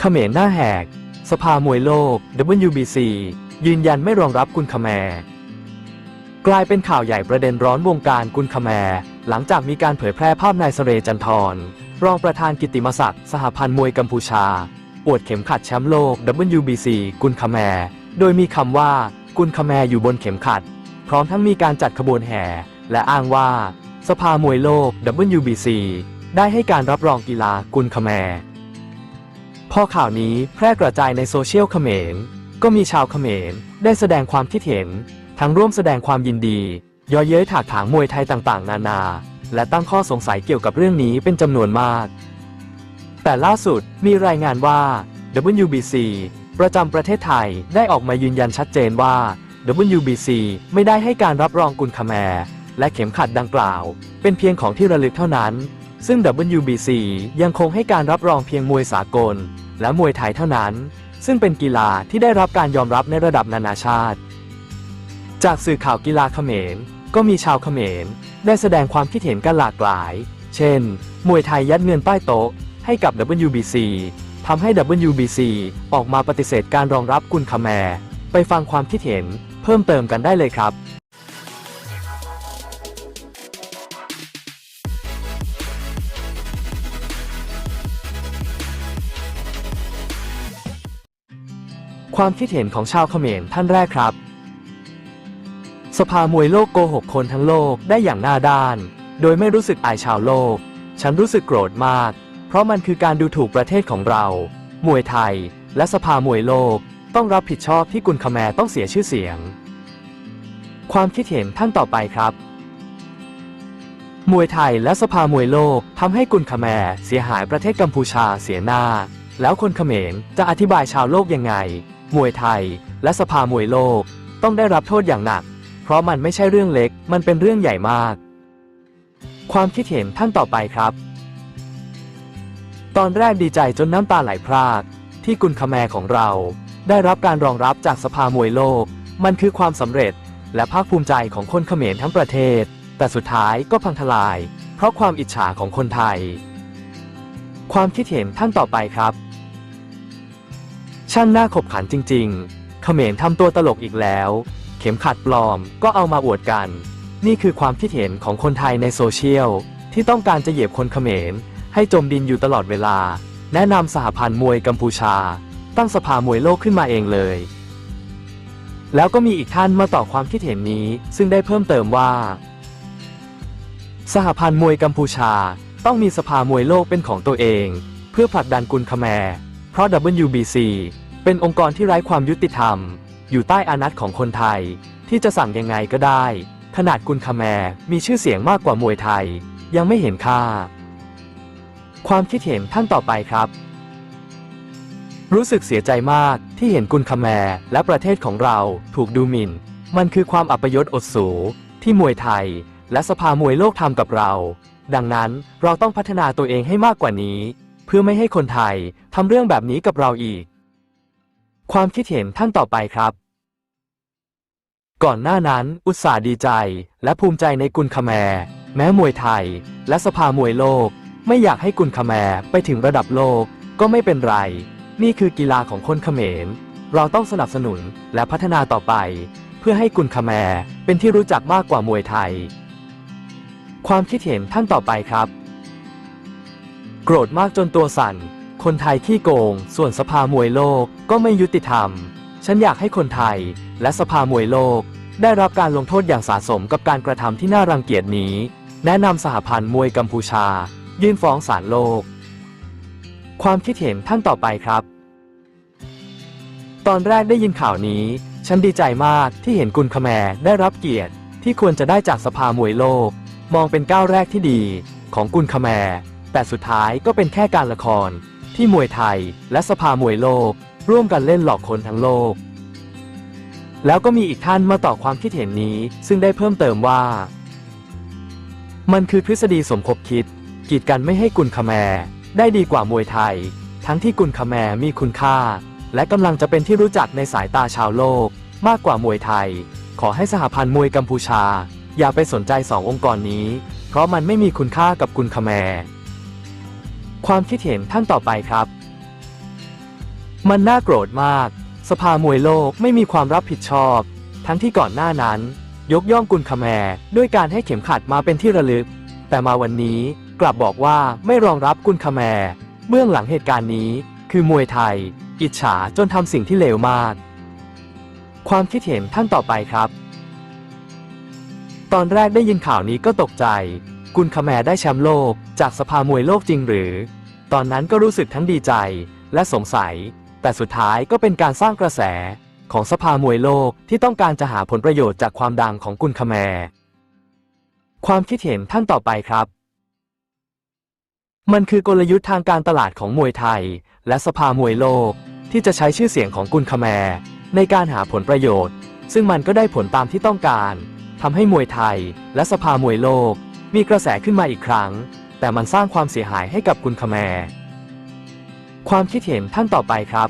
เขมรหน้าแหก สภามวยโลก WBC ยืนยันไม่รองรับกุนคแมกลายเป็นข่าวใหญ่ประเด็นร้อนวงการกุนคแมหลังจากมีการเผยแพร่ภาพนายเสเรจันทรรองประธานกิติมศักดิ์สหพันธ์มวยกัมพูชาอวดเข็มขัดแชมป์โลก WBC กุนคแมโดยมีคำว่ากุนคแมอยู่บนเข็มขัด พร้อมทั้งมีการจัดขบวนแห่ และอ้างว่า สภามวยโลก WBC ได้ให้การรับรองกีฬากุนคแม อข่าวนี้แพร่กระจายในโซเชียลเขมร ก็มีชาวเขมรได้แสดงความคิดเห็น ทั้งร่วมแสดงความยินดีย่อเย้ยถากถางมวยไทยต่างๆ นานา และตั้งข้อสงสัยเกี่ยวกับเรื่องนี้เป็นจำนวนมาก แต่ล่าสุดมีรายงานว่า WBC ประจำประเทศไทยได้ออกมายืนยันชัดเจนว่า WBC ไม่ได้ให้การรับรองกุนคแมรและเข็มขัดดังกล่าว เป็นเพียงของที่ระลึกเท่านั้น ซึ่ง WBC ยังคงให้การรับรองเพียงมวยสากล และมวยไทยเท่านั้น ซึ่งเป็นกีฬาที่ได้รับการยอมรับในระดับนานาชาติ จากสื่อข่าวกีฬาเขมร ก็มีชาวเขมร ได้แสดงความคิดเห็นกันหลากหลาย เช่น มวยไทยยัดเงินใต้โต๊ะ ให้กับ WBC ทำให้ WBC ออกมาปฏิเสธการรองรับกุนคาแมรไปฟังความคิดเห็นเพิ่มเติมกันได้เลยครับ ความคิดเห็นของชาวเขมรท่านแรกครับ สภามวยโลกโกหกคนทั้งโลกได้อย่างหน้าด้าน โดยไม่รู้สึกอายชาวโลก ฉันรู้สึกโกรธมาก เพราะมันคือการดูถูกประเทศของเรา มวยไทย และสภามวยโลกต้องรับผิดชอบที่กุนคแมรต้องเสียชื่อเสียง ความคิดเห็นท่านต่อไปครับ มวยไทยและสภามวยโลกทำให้กุนคแมรเสียหายประเทศกัมพูชาเสียหน้า แล้วคนเขมรจะอธิบายชาวโลกยังไง มวยไทย และสภามวยโลก ต้องได้รับโทษอย่างหนัก เพราะมันไม่ใช่เรื่องเล็ก มันเป็นเรื่องใหญ่มาก ความคิดเห็นท่านต่อไปครับ ตอนแรกดีใจจนน้ำตาไหลพราก ที่กุนคแมของเรา ได้รับการรองรับจากสภามวยโลก มันคือความสำเร็จ และภาคภูมิใจของคนเขมรทั้งประเทศ แต่สุดท้ายก็พังทลาย เพราะความอิจฉาของคนไทย ความคิดเห็นท่านต่อไปครับ ช่างน่าขบขันจริง ๆ เขมรทำตัวตลกอีกแล้ว เข็มขัดปลอมก็เอามาอวดกัน นี่คือความคิดเห็นของคนไทยในโซเชียล ที่ต้องการจะเหยียบคนเขมร ให้จมดินอยู่ตลอดเวลา แนะนำสหพันธ์มวยกัมพูชา ตั้งสภามวยโลกขึ้นมาเองเลย แล้วก็มีอีกท่านมาต่อความคิดเห็นนี้ ซึ่งได้เพิ่มเติมว่า สหพันธ์มวยกัมพูชา ต้องมีสภามวยโลกเป็นของตัวเอง เพื่อผลักดันกุนคแมเพราะ WBC เป็นองค์กรที่ไร้ความยุติธรรม อยู่ใต้อานัตของคนไทย ที่จะสั่งยังไงก็ได้ ขนาดกุนคแมมีชื่อเสียงมากกว่ามวยไทย ยังไม่เห็นค่า ความคิดเห็นท่านต่อไปครับ รู้สึกเสียใจมากที่เห็นกุนคแมและประเทศของเราถูกดูหมิ่น มันคือความอัปยศอดสูที่มวยไทย และสภามวยโลกทำกับเรา ดังนั้นเราต้องพัฒนาตัวเองให้มากกว่านี้ เพื่อไม่ให้คนไทยทำเรื่องแบบนี้กับเราอีก ความคิดเห็นท่านต่อไปครับ ก่อนหน้านั้นอุตส่าห์ดีใจ และภูมิใจในกุนคแมแม้มวยไทย และสภามวยโลก ไม่อยากให้กุนคแมไปถึงระดับโลกก็ไม่เป็นไร นี่คือกีฬาของคนเขมร เราต้องสนับสนุนและพัฒนาต่อไป เพื่อให้กุนคแมเป็นที่รู้จักมากกว่ามวยไทย ความคิดเห็นท่านต่อไปครับ โกรธมากจนตัวสั่น คนไทยขี้โกง ส่วนสภามวยโลกก็ไม่ยุติธรรม ฉันอยากให้คนไทย และสภามวยโลก ได้รับการลงโทษอย่างสาสมกับการกระทำที่น่ารังเกียจนี้ แนะนำสหพันธ์มวยกัมพูชา ยื่นฟ้องศาลโลก ความคิดเห็นท่านต่อไปครับ ตอนแรกได้ยินข่าวนี้ ฉันดีใจมากที่เห็นกุนคแมร์ได้รับเกียรติ ที่ควรจะได้จากสภามวยโลก มองเป็นก้าวแรกที่ดี ของกุนคแมร์แต่สุดท้ายก็เป็นแค่การละคร ที่มวยไทย และสภามวยโลก ร่วมกันเล่นหลอกคนทั้งโลก แล้วก็มีอีกท่านมาต่อความคิดเห็นนี้ ซึ่งได้เพิ่มเติมว่า มันคือทฤษฎีสมคบคิด กีดกันไม่ให้กุนคแมได้ดีกว่ามวยไทย ทั้งที่กุนคแมมีคุณค่า และกำลังจะเป็นที่รู้จักในสายตาชาวโลก มากกว่ามวยไทย ขอให้สหพันธ์มวยกัมพูชา อย่าไปสนใจสององค์กรนี้ เพราะมันไม่มีคุณค่ากับกุนคแม ความคิดเห็นท่านต่อไปครับ มันน่าโกรธมาก สภามวยโลกไม่มีความรับผิดชอบ ทั้งที่ก่อนหน้านั้น ยกย่องกุนคแมรด้วยการให้เข็มขัดมาเป็นที่ระลึก แต่มาวันนี้กลับบอกว่าไม่รองรับกุนคแมรเบื้องหลังเหตุการณ์นี้ คือมวยไทย อิจฉาจนทำสิ่งที่เลวมาก ความคิดเห็นท่านต่อไปครับ ตอนแรกได้ยินข่าวนี้ก็ตกใจ กุนคาแมได้แชมป์โลก จากสภามวยโลกจริงหรือ ตอนนั้นก็รู้สึกทั้งดีใจและสงสัย แต่สุดท้ายก็เป็นการสร้างกระแส ของสภามวยโลกที่ต้องการจะหาผลประโยชน์จากความดังของกุนคาแมความคิดเห็นท่านต่อไปครับ มันคือกลยุทธ์ทางการตลาดของมวยไทย และสภามวยโลก ที่จะใช้ชื่อเสียงของกุนคแมร์ในการหาผลประโยชน์ ซึ่งมันก็ได้ผลตามที่ต้องการทำให้มวยไทย และสภามวยโลก มีกระแสขึ้นมาอีกครั้ง แต่มันสร้างความเสียหายให้กับกุนคาแมร์ความคิดเห็นท่านต่อไปครับ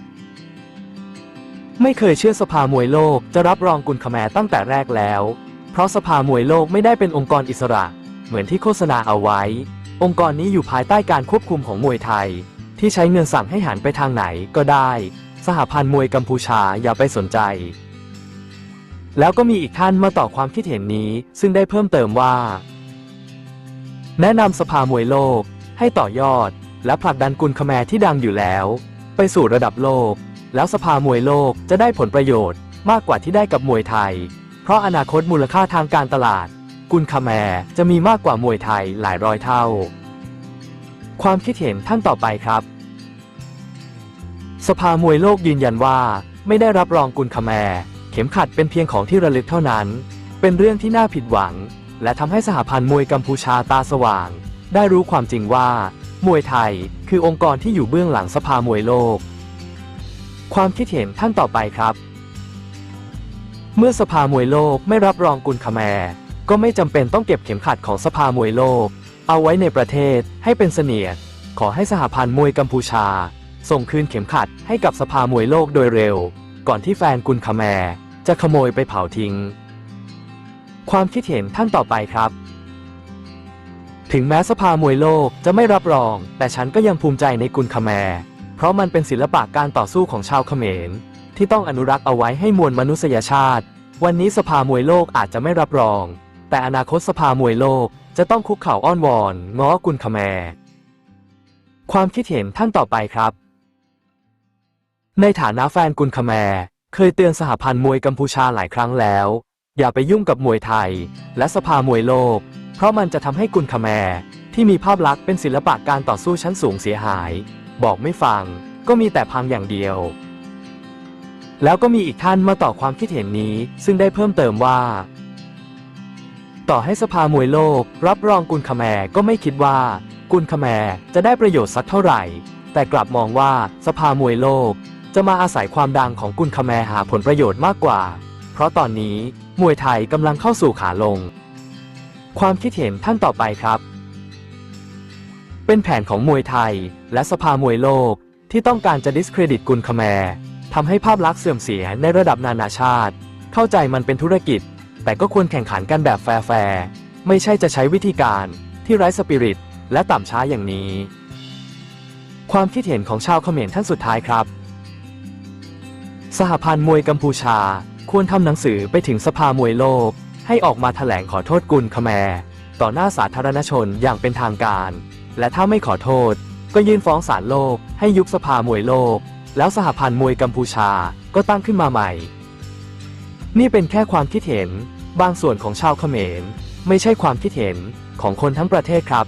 ไม่เคยเชื่อสภามวยโลกจะรับรองกุนคาแมร์ตั้งแต่แรกแล้ว เพราะสภามวยโลกไม่ได้เป็นองค์กรอิสระ เหมือนที่โฆษณาเอาไว้ องค์กรนี้อยู่ภายใต้การควบคุมของมวยไทย ที่ใช้เงินสั่งให้หันไปทางไหนก็ได้ สหพันธ์มวยกัมพูชาอย่าไปสนใจแล้วก็มีอีกท่านมาต่อความคิดเห็นนี้ ซึ่งได้เพิ่มเติมว่า แนะนำสภามวยโลก ให้ต่อยอด และผลักดันกุนคาแมร์ที่ดังอยู่แล้ว ไปสู่ระดับโลก แล้วสภามวยโลกจะได้ผลประโยชน์มากกว่าที่ได้กับมวยไทย เพราะอนาคตมูลค่าทางการตลาด กุนคาแมร์จะมีมากกว่ามวยไทยหลายร้อยเท่า ความคิดเห็นท่านต่อไปครับ สภามวยโลกยืนยันว่า ไม่ได้รับรองกุนคาแมร์เข็มขัดเป็นเพียงของที่ระลึกเท่านั้น เป็นเรื่องที่น่าผิดหวัง และทำให้สหพันธ์มวยกัมพูชาตาสว่าง ได้รู้ความจริงว่า มวยไทยคือองค์กรที่อยู่เบื้องหลังสภามวยโลก ความคิดเห็นท่านต่อไปครับ เมื่อสภามวยโลกไม่รับรองกุนคแมร์ก็ไม่จำเป็นต้องเก็บเข็มขัดของสภามวยโลก เอาไว้ในประเทศให้เป็นเสนียด ขอให้สหพันธ์มวยกัมพูชา ส่งคืนเข็มขัดให้กับสภามวยโลกโดยเร็ว ก่อนที่แฟนกุนคแมร์จะขโมยไปเผาทิ้ง ความคิดเห็นท่านต่อไปครับ ถึงแม้สภามวยโลกจะไม่รับรอง แต่ฉันก็ยังภูมิใจในกุนคาแมร์เพราะมันเป็นศิลปะการต่อสู้ของชาวเขมร ที่ต้องอนุรักษ์เอาไว้ให้มวลมนุษยชาติ วันนี้สภามวยโลกอาจจะไม่รับรอง แต่อนาคตสภามวยโลกจะต้องคุกเข่าอ้อนวอนง้อกุนคาแมร์ความคิดเห็นท่านต่อไปครับ ในฐานะแฟนกุนคาแมร์เคยเตือนสหพันธ์มวยกัมพูชาหลายครั้งแล้ว อย่าไปยุ่งกับมวยไทย และสภามวยโลก เพราะมันจะทำให้กุนคาแมที่มีภาพลักษณ์เป็นศิลปะการต่อสู้ชั้นสูงเสียหาย บอกไม่ฟัง ก็มีแต่พังอย่างเดียว แล้วก็มีอีกท่านมาต่อความคิดเห็นนี้ ซึ่งได้เพิ่มเติมว่า ต่อให้สภามวยโลก รับรองกุนคาแมก็ไม่คิดว่า กุนคาแมจะได้ประโยชน์สักเท่าไหร่ แต่กลับมองว่าสภามวยโลก จะมาอาศัยความดังของกุนคาแมหาผลประโยชน์มากกว่า เพราะตอนนี้มวยไทยกำลังเข้าสู่ขาลง ความคิดเห็นท่านต่อไปครับ เป็นแผนของมวยไทยและสภามวยโลกที่ต้องการจะดิสเครดิตกุนคาแมร์ทำให้ภาพลักษณ์เสื่อมเสียในระดับนานาชาติ เข้าใจมันเป็นธุรกิจ แต่ก็ควรแข่งขันกันแบบแฟร์ๆไม่ใช่จะใช้วิธีการที่ไร้สปิริตและต่ำช้าอย่างนี้ ความคิดเห็นของชาวเขมรท่านสุดท้ายครับ สหพันธ์มวยกัมพูชา ควรทำหนังสือไปถึงสภามวยโลก ให้ออกมาแถลงขอโทษกุลคแมร์ต่อหน้าสาธารณชนอย่างเป็นทางการ และถ้าไม่ขอโทษ ก็ยื่นฟ้องศาลโลก ให้ยุบสภามวยโลก แล้วสหพันธ์มวยกัมพูชาก็ตั้งขึ้นมาใหม่ นี่เป็นแค่ความคิดเห็น บางส่วนของชาวเขมร ไม่ใช่ความคิดเห็นของคนทั้งประเทศครับ